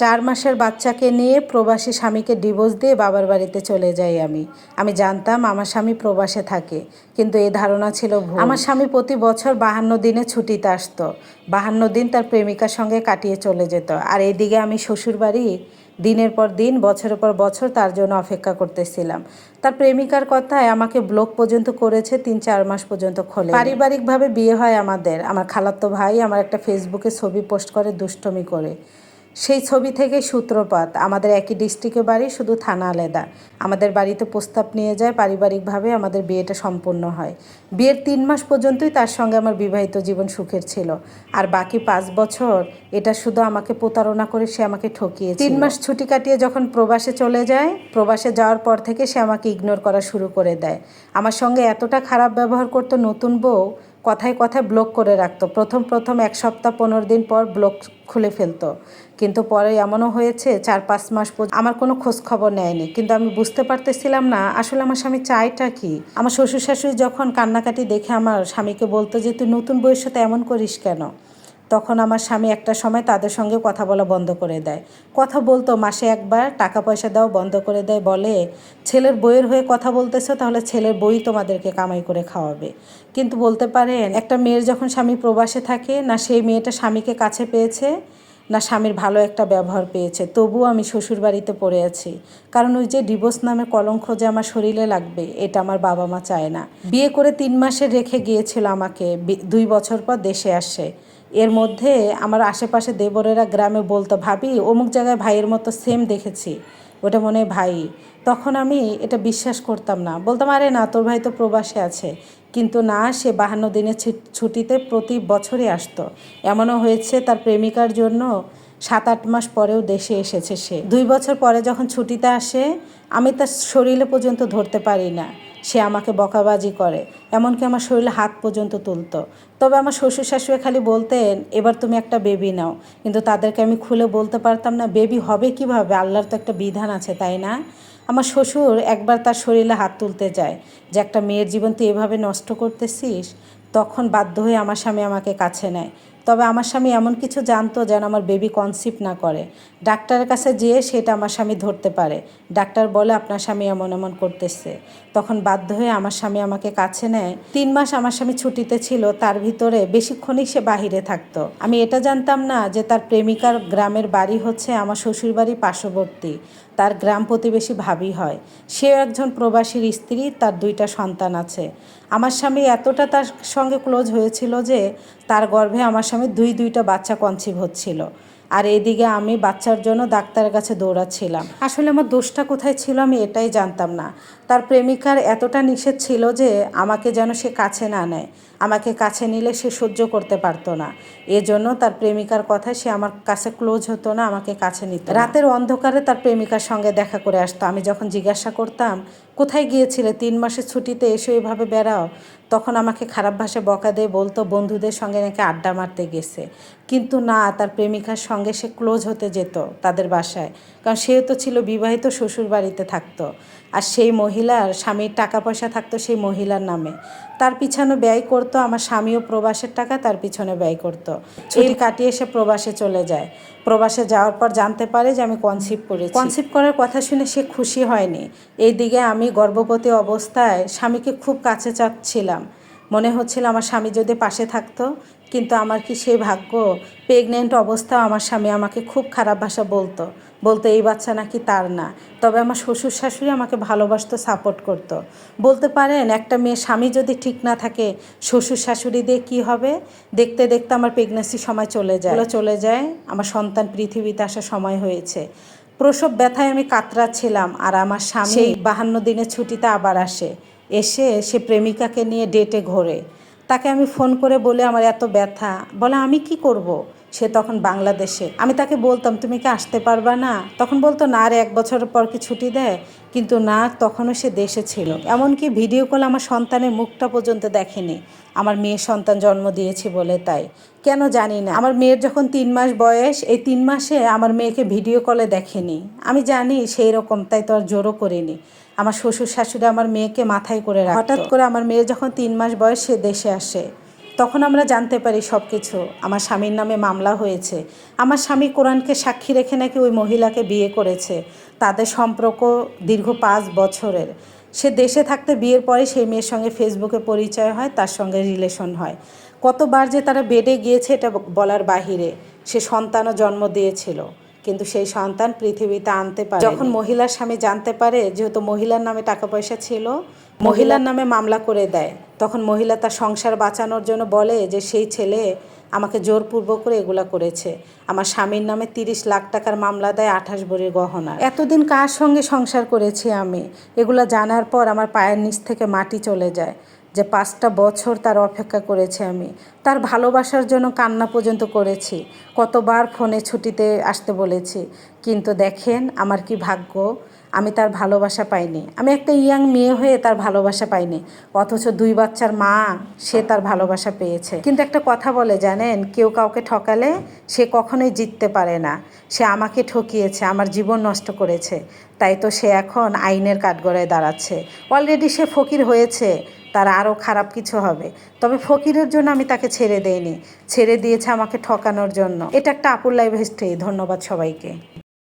চার মাসের বাচ্চাকে নিয়ে প্রবাসী স্বামীকে ডিভোর্স দিয়ে বাবার বাড়িতে চলে যাই আমি। আমি জানতাম আমার স্বামী প্রবাসে থাকে, কিন্তু এই ধারণা ছিল আমার স্বামী প্রতি বছর বাহান্ন দিনে ছুটিতে আসতো। বাহান্ন দিন তার প্রেমিকার সঙ্গে কাটিয়ে চলে যেত। আর এদিকে আমি শ্বশুর বাড়ি দিনের পর দিন, বছরের পর বছর তার জন্য অপেক্ষা করতেছিলাম। তার প্রেমিকার কথায় আমাকে ব্লক পর্যন্ত করেছে, তিন চার মাস পর্যন্ত খোলে পারিবারিকভাবে বিয়ে হয় আমাদের। আমার খালাতো ভাই আমার একটা ফেসবুকে ছবি পোস্ট করে দুষ্টমি করে। সেই ছবি থেকে সূত্রপাত। আমাদের একই ডিস্ট্রিক্টে বাড়ি, শুধু থানা আলাদা। আমাদের বাড়িতে প্রস্তাব নিয়ে যায়, পারিবারিকভাবে আমাদের বিয়েটা সম্পূর্ণ হয়। বিয়ের তিন মাস পর্যন্তই তার সঙ্গে আমার বিবাহিত জীবন সুখের ছিল। আর বাকি পাঁচ বছর এটা শুধু আমাকে প্রতারণা করে সে আমাকে ঠকিয়ে তিন মাস ছুটি কাটিয়ে যখন প্রবাসে চলে যায়, প্রবাসে যাওয়ার পর থেকে সে আমাকে ইগনোর করা শুরু করে দেয়। আমার সঙ্গে এতটা খারাপ ব্যবহার করতো নতুন বউ কথায় কথায় ব্লক করে রাখতো। প্রথম প্রথম এক সপ্তাহ পনেরো দিন পর ব্লক খুলে ফেলতো। কিন্তু পরে এমনও হয়েছে, চার পাঁচ মাস পর আমার কোনো খোঁজ খবর নেয়নি। কিন্তু আমি বুঝতে পারতেছিলাম না, আসলে আমার স্বামী চাইটা কি? আমার শ্বশুর শাশুড়ি যখন কান্নাকাটি দেখে আমার স্বামীকে বলতো যে, তুই নতুন বইয়ের সাথে এমন করিস কেন? তখন আমার স্বামী একটা সময় তাদের সঙ্গে কথা বলা বন্ধ করে দেয়। কথা বলতো, মাসে একবার টাকা পয়সা দাও, বন্ধ করে দেয়, বলে, ছেলের বইয়ের হয়ে কথা বলতেছো, তাহলে ছেলের বই তোমাদেরকে কামাই করে খাওয়াবে। কিন্তু বলতে পারেন, একটা মেয়ের যখন স্বামী প্রবাসে থাকে, না সেই মেয়েটা স্বামীকে কাছে পেয়েছে, না স্বামীর ভালো একটা ব্যবহার পেয়েছে। তবুও আমি শ্বশুর বাড়িতে পড়ে আছি। কারণ ওই যে ডিভোর্স নামে কলঙ্ক যে আমার শরীরে লাগবে, এটা আমার বাবা মা চায় না। বিয়ে করে তিন মাসে রেখে গিয়েছিল আমাকে দুই বছর পর দেশে আসে। এর মধ্যে আমার আশেপাশে দেবরেরা গ্রামে বলতো, ভাবি, অমুক জায়গায় ভাইয়ের মতো সেম দেখেছি। ওটা মনে হয় ভাই। তখন আমি এটা বিশ্বাস করতাম না। বলতাম, আরে না, তোর ভাই তো প্রবাসে আছে। কিন্তু না, সে বাহান্ন দিনের ছুটিতে প্রতি বছরই আসতো। এমনও হয়েছে তার প্রেমিকার জন্য সাত আট মাস পরেও দেশে এসেছে সে। দুই বছর পরে যখন ছুটিতে আসে, আমি তার শরীরে পর্যন্ত ধরতে পারি না। সে আমাকে বকাবাজি করে, এমনকি আমার শরীরে হাত পর্যন্ত তুলতো। তবে আমার শ্বশুর শাশুড়ি খালি বলতেন, এবার তুমি একটা বেবি নাও। কিন্তু তাদেরকে আমি খুলে বলতে পারতাম না বেবি হবে কীভাবে? আল্লাহর তো একটা বিধান আছে, তাই না? আমার শ্বশুর একবার তার শরীরে হাত তুলতে যায়, যে একটা মেয়ের জীবন তুই এভাবে নষ্ট করতেছিস? তখন বাধ্য হয়ে আমার স্বামী আমাকে কাছে নেয়। তবে আমার স্বামী এমন কিছু জানতো যেন আমার বেবি কনসিভ না করে। ডাক্তারের কাছে যেয়ে সেটা আমার স্বামী ধরতে পারে। ডাক্তার বলে, আপনার স্বামী এমন এমন করতেছে। তখন বাধ্য হয়ে আমার স্বামী আমাকে কাছে নেয়। তিন মাস আমার স্বামী ছুটিতে ছিল, তার ভিতরে বেশিক্ষণই সে বাহিরে থাকতো। আমি এটা জানতাম না যে তার প্রেমিকার গ্রামের বাড়ি হচ্ছে আমার শ্বশুর বাড়ি পার্শ্ববর্তী। তার গ্রাম প্রতিবেশী ভাবি হয়। সেও একজন প্রবাসীর স্ত্রী, তার দুইটা সন্তান আছে। আমার স্বামী এতটা তার সঙ্গে ক্লোজ হয়েছিল যে, তার গর্ভে আমার স্বামী দুই দুইটা বাচ্চা কনসিভ হচ্ছিল। আর এদিকে আমি বাচ্চার জন্য ডাক্তারের কাছে দৌড়াচ্ছিলাম। আসলে আমার দোষটা কোথায় ছিল আমি এটাই জানতাম না। তার প্রেমিকার এতটা নিষেধ ছিল যে আমাকে যেন সে কাছে না নেয়। আমাকে কাছে নিলে সে সহ্য করতে পারতো না। এজন্য তার প্রেমিকার কথায় সে আমার কাছে ক্লোজ হতো না, আমাকে কাছে নিত রাতের অন্ধকারে তার প্রেমিকার সঙ্গে দেখা করে আসতো। আমি যখন জিজ্ঞাসা করতাম, কোথায় গিয়েছিলে? তিন মাসের ছুটিতে এসে এভাবে বেড়াও। তখন আমাকে খারাপ ভাষায় বকা দিয়ে বলতো বন্ধুদের সঙ্গে নাকি আড্ডা মারতে গেছে? কিন্তু না তার প্রেমিকার সঙ্গে সে ক্লোজ হতে যেত তাদের বাসায়। কারণ সেও তো ছিল বিবাহিত শ্বশুর বাড়িতে থাকতো। আর সেই মহিলার স্বামীর টাকা পয়সা থাকতো সেই মহিলার নামে। তার পিছনে ব্যয় করতো আমার স্বামীও প্রবাসের টাকা তার পিছনে ব্যয় করতো। ছুটি কাটিয়ে সে প্রবাসে চলে যায়। প্রবাসে যাওয়ার পর জানতে পারে যে আমি কনসিভ করেছি। কনসিভ করার কথা শুনে সে খুশি হয়নি। এইদিকে আমি গর্ভবতী অবস্থায় স্বামীকে খুব কাছে চাচ্ছিলাম। মনে হচ্ছিল আমার স্বামী যদি পাশে থাকতো কিন্তু আমার কি সেই ভাগ্য? প্রেগনেন্ট অবস্থাও আমার স্বামী আমাকে খুব খারাপ ভাষা বলতো বলতো এই বাচ্চা নাকি তার না। তবে আমার শ্বশুর শাশুড়ি আমাকে ভালোবাসতো সাপোর্ট করতো। বলতে পারেন একটা মেয়ে স্বামী যদি ঠিক না থাকে শ্বশুর শাশুড়ি দিয়ে কী হবে? দেখতে দেখতে আমার প্রেগনেন্সি সময় চলে যায়। চলে যায় আমার সন্তান পৃথিবীতে আসার সময় হয়েছে। প্রসব ব্যথায় আমি কাতরাচ্ছিলাম আর আমার স্বামী বাহান্ন দিনের ছুটিতে আবার আসে। এসে সে প্রেমিকাকে নিয়ে ডেটে ঘোরে। তাকে আমি ফোন করে বলে আমার এত ব্যথা। বলে, আমি কি করব। সে তখন বাংলাদেশে। আমি তাকে বলতাম, তুমি কি আসতে পারবা না? তখন বলতো, না আর এক বছর পর কি ছুটি দেয়? কিন্তু না, তখনও সে দেশে ছিল। এমনকি ভিডিও কল আমার সন্তানের মুখটা পর্যন্ত দেখেনি। আমার মেয়ের সন্তান জন্ম দিয়েছি বলে তাই। কেন জানি না। আমার মেয়ের যখন তিন মাস বয়স, এই তিন মাসে আমার মেয়েকে ভিডিও কলে দেখেনি। আমি জানি সেই রকম তাই তো আর জোরও করিনি। আমার শ্বশুর শাশুড়ি আমার মেয়েকে মাথায় করে রাখতো। হঠাৎ করে আমার মেয়ে যখন তিন মাস বয়স, সে দেশে আসে। তখন আমরা জানতে পারি সব কিছু আমার স্বামীর নামে মামলা হয়েছে। আমার স্বামী কোরআনকে সাক্ষী রেখে নাকি ওই মহিলাকে বিয়ে করেছে। তাদের সম্পর্ক দীর্ঘ পাঁচ বছরের। সে দেশে থাকতে বিয়ের পরে সেই মেয়ের সঙ্গে ফেসবুকে পরিচয় হয়, তার সঙ্গে রিলেশন হয়। কতবার যে তারা বেডে গিয়েছে, এটা বলার বাহিরে। সে সন্তানও জন্ম দিয়েছিল। কিন্তু সেই সন্তান পৃথিবীতে আনতে পারে যখন মহিলার স্বামী জানতে পারে যেহেতু মহিলার নামে টাকা পয়সা ছিল মহিলার নামে মামলা করে দেয়। তখন মহিলা তার সংসার বাঁচানোর জন্য বলে যে সেই ছেলে আমাকে জোরপূর্বক করে এগুলা করেছে। আমার স্বামীর নামে তিরিশ লাখ টাকার মামলা দেয় আঠাশ ভরির গহনা এতদিন কার সঙ্গে সংসার করেছি আমি? এগুলা জানার পর আমার পায়ের নিচ থেকে মাটি চলে যায়। যে পাঁচটা বছর তার অপেক্ষা করেছি আমি। তার ভালোবাসার জন্য কান্না পর্যন্ত করেছি। কতবার ফোনে ছুটিতে আসতে বলেছি। কিন্তু দেখেন, আমার কি ভাগ্য? আমি তার ভালোবাসা পাইনি। আমি একটা ইয়াং মেয়ে হয়ে তার ভালোবাসা পাইনি। অথচ দুই বাচ্চার মা, সে তার ভালোবাসা পেয়েছে। কিন্তু একটা কথা বলে, জানেন, কেউ কাউকে ঠকালে সে কখনোই জিততে পারে না। সে আমাকে ঠকিয়েছে, আমার জীবন নষ্ট করেছে। তাই তো সে এখন আইনের কাঠগড়ায় দাঁড়াচ্ছে। অলরেডি সে ফকির হয়েছে, তার আরও খারাপ কিছু হবে। তবে ফকিরের জন্য আমি তাকে ছেড়ে দেইনি। ছেড়ে দিয়েছে আমাকে ঠকানোর জন্য। এটা একটা আপুর লাইভ হিস্ট্রি ধন্যবাদ সবাইকে।